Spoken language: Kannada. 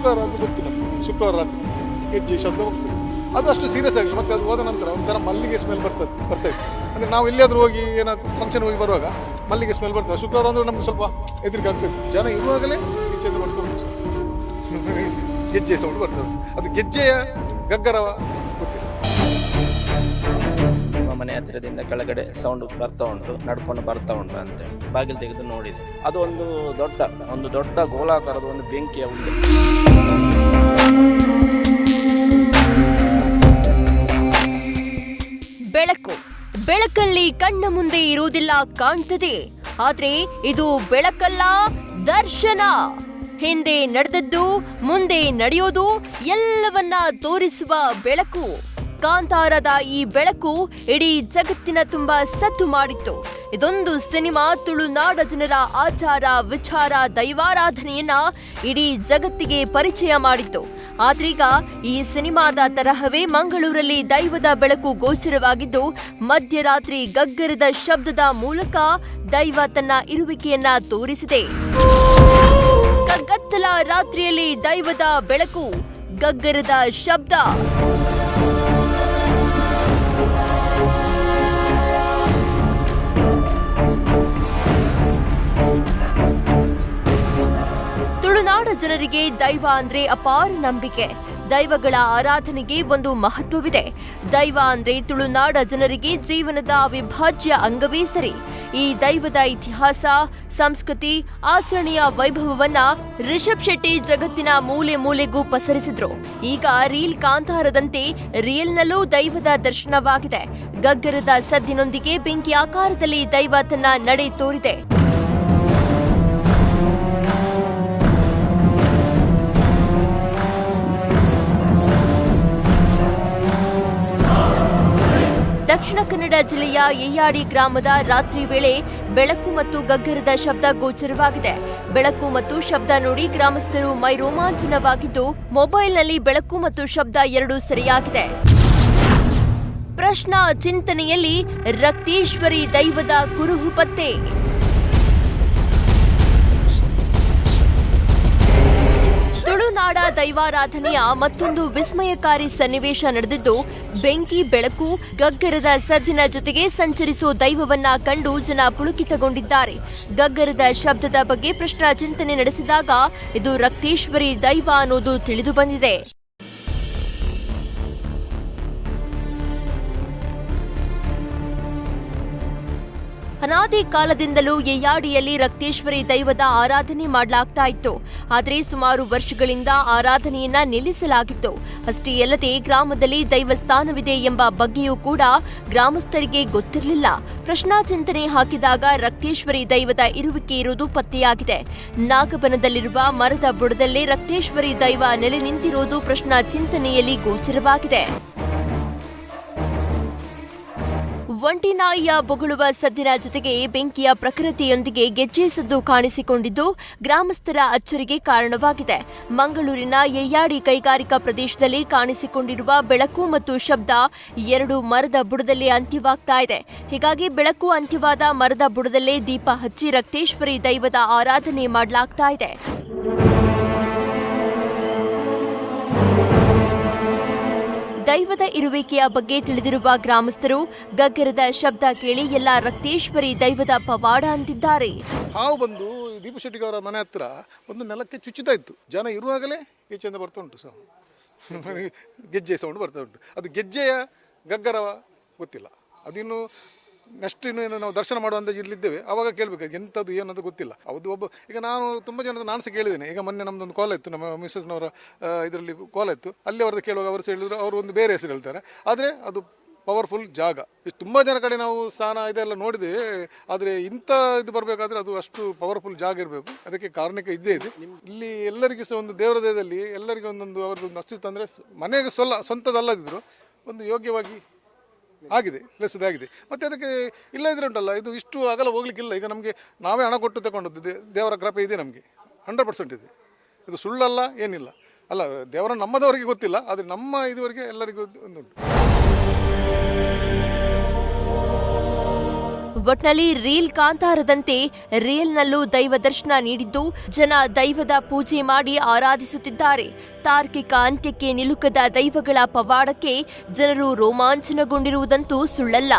ಶುಕ್ರವಾರ ಅಂತ ಗೊತ್ತಿಲ್ಲ. ಶುಕ್ರವಾರ ರಾತ್ರಿ ಹೆಜ್ಜೆ, ಶಬ್ದ ಅದು ಅಷ್ಟು ಸೀರಿಯಸ್ ಆಗಿಲ್ಲ ಮತ್ತೆ ಅದು ಹೋದ ನಂತರ ಒಂಥರ ಮಲ್ಲಿಗೆ ಸ್ಮೆಲ್ ಬರ್ತದೆ ಬರ್ತಾ ಇತ್ತು ಅಂದರೆ ನಾವು ಎಲ್ಲಿಯಾದರೂ ಹೋಗಿ ಏನೋ ಫಂಕ್ಷನ್ ಹೋಗಿ ಬರುವಾಗ ಮಲ್ಲಿಗೆ ಸ್ಮೆಲ್ ಬರ್ತದೆ. ಶುಕ್ರವಾರ ಅಂದರೆ ನಮ್ಗೆ ಸ್ವಲ್ಪ ಹೆದರಿಕೆ ಆಗ್ತದೆ ಜನ ಇರುವಾಗಲೇ ಈಚೆಯಿಂದ ಮಾಡ್ಕೊಂಡು ಗೆಜ್ಜೆ ಸೌಂಡ್ ಬರ್ತದೆ. ಅದು ಗೆಜ್ಜೆಯ ಗಗ್ಗರವ ಮನೆ ಹತ್ತಿರದಿಂದ ಕೆಳಗಡೆ ಸೌಂಡ್ ಬರ್ತಾ ಉಂಟು, ನಡ್ಕೊಂಡು ಬರ್ತಾ ಉಂಟು ಅಂತ. ಬಾಗಿಲು ತೆಗೆದು ನೋಡಿದೆ. ಅದು ಒಂದು ದೊಡ್ಡ ಒಂದು ದೊಡ್ಡ ಗೋಲಾಕಾರದ ಒಂದು ಬೆಂಕಿಯ ಒಂದು ಬೆಳಕು. ಬೆಳಕಲ್ಲಿ ಕಣ್ಣ ಮುಂದೆ ಇರುವುದಿಲ್ಲ ಕಾಣ್ತದೆ. ಆದ್ರೆ ಇದು ಬೆಳಕಲ್ಲ, ದರ್ಶನ. ಹಿಂದೆ ನಡೆದದ್ದು, ಮುಂದೆ ನಡೆಯೋದು ಎಲ್ಲವನ್ನ ತೋರಿಸುವ ಬೆಳಕು. ಕಾಂತಾರದ ಈ ಬೆಳಕು ಇಡೀ ಜಗತ್ತಿನ ತುಂಬ ಸದ್ದು ಮಾಡಿತ್ತು. ಇದೊಂದು ಸಿನಿಮಾ, ತುಳುನಾಡ ಜನರ ಆಚಾರ, ವಿಚಾರ, ದೈವಾರಾಧನೆಯನ್ನ ಇಡೀ ಜಗತ್ತಿಗೆ ಪರಿಚಯ ಮಾಡಿತ್ತು. ಆದ್ರೀಗ ಈ ಸಿನಿಮಾದ ತರಹವೇ ಮಂಗಳೂರಲ್ಲಿ ದೈವದ ಬೆಳಕು ಗೋಚರವಾಗಿದ್ದು, ಮಧ್ಯರಾತ್ರಿ ಗಗ್ಗರದ ಶಬ್ದದ ಮೂಲಕ ದೈವ ತನ್ನ ಇರುವಿಕೆಯನ್ನ ತೋರಿಸಿದೆ. ಕಗ್ಗತ್ತಲ ರಾತ್ರಿಯಲ್ಲಿ ದೈವದ ಬೆಳಕು ಗಗ್ಗರದ ಶಬ್ದ. ಜನರಿಗೆ ದೈವ ಅಂದ್ರೆ ಅಪಾರ ನಂಬಿಕೆ. ದೈವಗಳ ಆರಾಧನೆಗೆ ಒಂದು ಮಹತ್ವವಿದೆ. ದೈವ ಅಂದ್ರೆ ತುಳುನಾಡ ಜನರಿಗೆ ಜೀವನದ ಅವಿಭಾಜ್ಯ ಅಂಗವೇ ಸರಿ. ಈ ದೈವದ ಇತಿಹಾಸ, ಸಂಸ್ಕೃತಿ, ಆಚರಣೆಯ ವೈಭವವನ್ನ ರಿಷಬ್ ಶೆಟ್ಟಿ ಜಗತ್ತಿನ ಮೂಲೆ ಮೂಲೆಗೂ ಪಸರಿಸಿದ್ರು. ಈಗ ರೀಲ್ ಕಾಂತಾರದಂತೆ ರಿಯಲ್ನಲ್ಲೂ ದೈವದ ದರ್ಶನವಾಗಿದೆ. ಗಗ್ಗರದ ಸದ್ದಿನೊಂದಿಗೆ ಬೆಂಕಿ ಆಕಾರದಲ್ಲಿ ದೈವ ತನ್ನ ನಡೆ ತೋರಿದೆ. ಕನ್ನಡ ಜಿಲ್ಲೆಯ ಎಯ್ಯಾಡಿ ಗ್ರಾಮದ ರಾತ್ರಿ ವೇಳೆ ಬೆಳಕು ಮತ್ತು ಗಗ್ಗರದ ಶಬ್ದ ಗೋಚರವಾಗಿದೆ. ಬೆಳಕು ಮತ್ತು ಶಬ್ದ ನೋಡಿ ಗ್ರಾಮಸ್ಥರು ಮೈ ರೋಮಾಂಚನವಾಗಿದ್ದು ಮೊಬೈಲ್ನಲ್ಲಿ ಬೆಳಕು ಮತ್ತು ಶಬ್ದ ಎರಡೂ ಸರಿಯಾಗಿದೆ. ಪ್ರಶ್ನಾ ಚಿಂತನೆಯಲ್ಲಿ ರಕ್ತೇಶ್ವರಿ ದೈವದ ಕುರುಹು ಪತ್ತೆ. ತುಳುನಾಡ ದೈವಾರಾಧನೆಯ ಮತ್ತೊಂದು ವಿಸ್ಮಯಕಾರಿ ಸನ್ನಿವೇಶ ನಡೆದಿದ್ದು, ಬೆಂಕಿ, ಬೆಳಕು, ಗಗ್ಗರದ ಸದ್ದಿನ ಜೊತೆಗೆ ಸಂಚರಿಸುವ ದೈವವನ್ನ ಕಂಡು ಜನ ಪುಳುಕಿತಗೊಂಡಿದ್ದಾರೆ. ಗಗ್ಗರದ ಶಬ್ದದ ಬಗ್ಗೆ ಪ್ರಶ್ನಾ ಚಿಂತನೆ ನಡೆಸಿದಾಗ, ಇದು ರಕ್ತೇಶ್ವರಿ ದೈವ ಅನ್ನೋದು ತಿಳಿದು ಬಂದಿದೆ. ಅನಾದಿ ಕಾಲದಿಂದಲೂ ಯಯ್ಯಾಡಿಯಲ್ಲಿ ರಕ್ತೇಶ್ವರಿ ದೈವದ ಆರಾಧನೆ ಮಾಡಲಾಗ್ತಾ ಇತ್ತು. ಆದರೆ ಸುಮಾರು ವರ್ಷಗಳಿಂದ ಆರಾಧನೆಯನ್ನ ನಿಲ್ಲಿಸಲಾಗಿತ್ತು. ಅಷ್ಟೇ ಅಲ್ಲದೆ ಗ್ರಾಮದಲ್ಲಿ ದೈವಸ್ಥಾನವಿದೆ ಎಂಬ ಬಗ್ಗೆಯೂ ಕೂಡ ಗ್ರಾಮಸ್ಥರಿಗೆ ಗೊತ್ತಿರಲಿಲ್ಲ. ಪ್ರಶ್ನಾ ಚಿಂತನೆ ಹಾಕಿದಾಗ ರಕ್ತೇಶ್ವರಿ ದೈವದ ಇರುವಿಕೆ ಇರುವುದು ಪತ್ತೆಯಾಗಿದೆ. ನಾಗಬನದಲ್ಲಿರುವ ಮರದ ಬುಡದಲ್ಲಿ ರಕ್ತೇಶ್ವರಿ ದೈವ ನೆಲೆ ನಿಂತಿರುವುದು ಪ್ರಶ್ನಾ ಚಿಂತನೆಯಲ್ಲಿ ಗೋಚರವಾಗಿದೆ. ಒಂಟಿ ನಾಯಿಯ ಬೊಗಳುವ ಸದ್ದಿನ ಜೊತೆಗೆ ಬೆಂಕಿಯ ಪ್ರಕೃತಿಯೊಂದಿಗೆ ಗೆಜ್ಜೆ ಸದ್ದು ಕಾಣಿಸಿಕೊಂಡಿದ್ದು ಗ್ರಾಮಸ್ಥರ ಅಚ್ಚರಿಗೆ ಕಾರಣವಾಗಿದೆ. ಮಂಗಳೂರಿನ ಯಯ್ಯಾಡಿ ಕೈಗಾರಿಕಾ ಪ್ರದೇಶದಲ್ಲಿ ಕಾಣಿಸಿಕೊಂಡಿರುವ ಬೆಳಕು ಮತ್ತು ಶಬ್ದ ಎರಡು ಮರದ ಬುಡದಲ್ಲಿ ಅಂತ್ಯವಾಗ್ತಾ ಇದೆ. ಹೀಗಾಗಿ ಬೆಳಕು ಅಂತ್ಯವಾದ ಮರದ ಬುಡದಲ್ಲೇ ದೀಪ ಹಚ್ಚಿ ರಕ್ತೇಶ್ವರಿ ದೈವದ ಆರಾಧನೆ ಮಾಡಲಾಗ್ತಾ ಇದೆ. ದೈವದ ಇರುವಿಕೆಯ ಬಗ್ಗೆ ತಿಳಿದಿರುವ ಗ್ರಾಮಸ್ಥರು ಗಗ್ಗರದ ಶಬ್ದ ಕೇಳಿ ಎಲ್ಲ ರಕ್ತೇಶ್ವರಿ ದೈವದ ಪವಾಡ ಅಂತಿದ್ದಾರೆ. ಹಾವು ಬಂದು ದೀಪ ಶೆಟ್ಟಿಗೆ ಮನೆ ಹತ್ರ ಒಂದು ನೆಲಕ್ಕೆ ಚುಚ್ಚುತ್ತಾ ಇತ್ತು. ಜನ ಇರುವಾಗಲೇ ಈಚೆಯಿಂದ ಬರ್ತಾ ಉಂಟು ಸಹ ಗೆಜ್ಜೆ ಸೌಂಡ್ ಬರ್ತಾ ಉಂಟು. ಅದು ಗೆಜ್ಜೆಯ ಗಗ್ಗರವ ಗೊತ್ತಿಲ್ಲ. ಅದಿನ್ನು ನೆಕ್ಸ್ಟ್ ಏನು ನಾವು ದರ್ಶನ ಮಾಡುವಂಥ ಇಲ್ಲಿದ್ದೇವೆ ಅವಾಗ ಕೇಳಬೇಕು ಎಂಥದ್ದು ಏನಂತ ಗೊತ್ತಿಲ್ಲ. ಅದು ಒಬ್ಬ, ಈಗ ನಾನು ತುಂಬ ಜನದ ನಾನು ಸಹ ಕೇಳಿದ್ದೇನೆ. ಈಗ ಮೊನ್ನೆ ನಮ್ಮದೊಂದು ಕಾಲ್ ಇತ್ತು, ನಮ್ಮ ಮಿಸ್ಸಸ್ನವರ ಇದರಲ್ಲಿ ಕಾಲ್ ಇತ್ತು. ಅಲ್ಲಿ ಅವ್ರದ್ದು ಕೇಳುವಾಗ ಅವರು ಹೇಳಿದ್ರು, ಅವರು ಒಂದು ಬೇರೆ ಹೆಸರು ಹೇಳ್ತಾರೆ. ಆದರೆ ಅದು ಪವರ್ಫುಲ್ ಜಾಗ. ತುಂಬ ಜನ ಕಡೆ ನಾವು ಸ್ಥಾನ ಇದೆಲ್ಲ ನೋಡಿದೆ ಆದರೆ ಇಂಥ ಇದು ಬರಬೇಕಾದ್ರೆ ಅದು ಅಷ್ಟು ಪವರ್ಫುಲ್ ಜಾಗ ಇರಬೇಕು. ಅದಕ್ಕೆ ಕಾರಣಕ್ಕೆ ಇದ್ದೇ ಇದೆ. ಇಲ್ಲಿ ಎಲ್ಲರಿಗೂ ಸಹ ಒಂದು ದೇವರ ದೇಹದಲ್ಲಿ ಎಲ್ಲರಿಗೂ ಒಂದೊಂದು ಅವ್ರದ್ದು ಅಸ್ತಿತ್ವ ಅಂದರೆ ಮನೆಗೆ ಸೊಲ್ಲ ಸ್ವಂತದಲ್ಲದಿದ್ದರು ಒಂದು ಯೋಗ್ಯವಾಗಿ ಆಗಿದೆ ಆಗಿದೆ. ಮತ್ತೆ ಅದಕ್ಕೆ ಇಲ್ಲ ಇದ್ರೆ ಉಂಟಲ್ಲ, ಇದು ಇಷ್ಟು ಅಗಲ ಹೋಗ್ಲಿಕ್ಕಿಲ್ಲ. ಈಗ ನಮಗೆ ನಾವೇ ಹಣ ಕೊಟ್ಟು ತಗೊಂಡದ್ದು ದೇವರ ಕೃಪೆ ಇದೆ ನಮಗೆ. ಹಂಡ್ರೆಡ್ ಪರ್ಸೆಂಟ್ ಇದೆ. ಇದು ಸುಳ್ಳಲ್ಲ, ಏನಿಲ್ಲ. ಅಲ್ಲ ದೇವರ ನಮ್ಮದವರಿಗೆ ಗೊತ್ತಿಲ್ಲ, ಆದರೆ ನಮ್ಮ ಇದುವರೆಗೆ ಎಲ್ಲರಿಗೂ ಒಂದುಂಟು ಒಟ್ನಲ್ಲಿ ರೀಲ್ ಕಾಂತಾರದಂತೆ ರೀಲ್ನಲ್ಲೂ ದೈವ ದರ್ಶನ ನೀಡಿದ್ದು ಜನ ದೈವದ ಪೂಜೆ ಮಾಡಿ ಆರಾಧಿಸುತ್ತಿದ್ದಾರೆ. ತಾರ್ಕಿಕ ಅಂತ್ಯಕ್ಕೆ ನಿಲುಕದ ದೈವಗಳ ಪವಾಡಕ್ಕೆ ಜನರು ರೋಮಾಂಚನಗೊಂಡಿರುವುದಂತೂ ಸುಳ್ಳಲ್ಲ.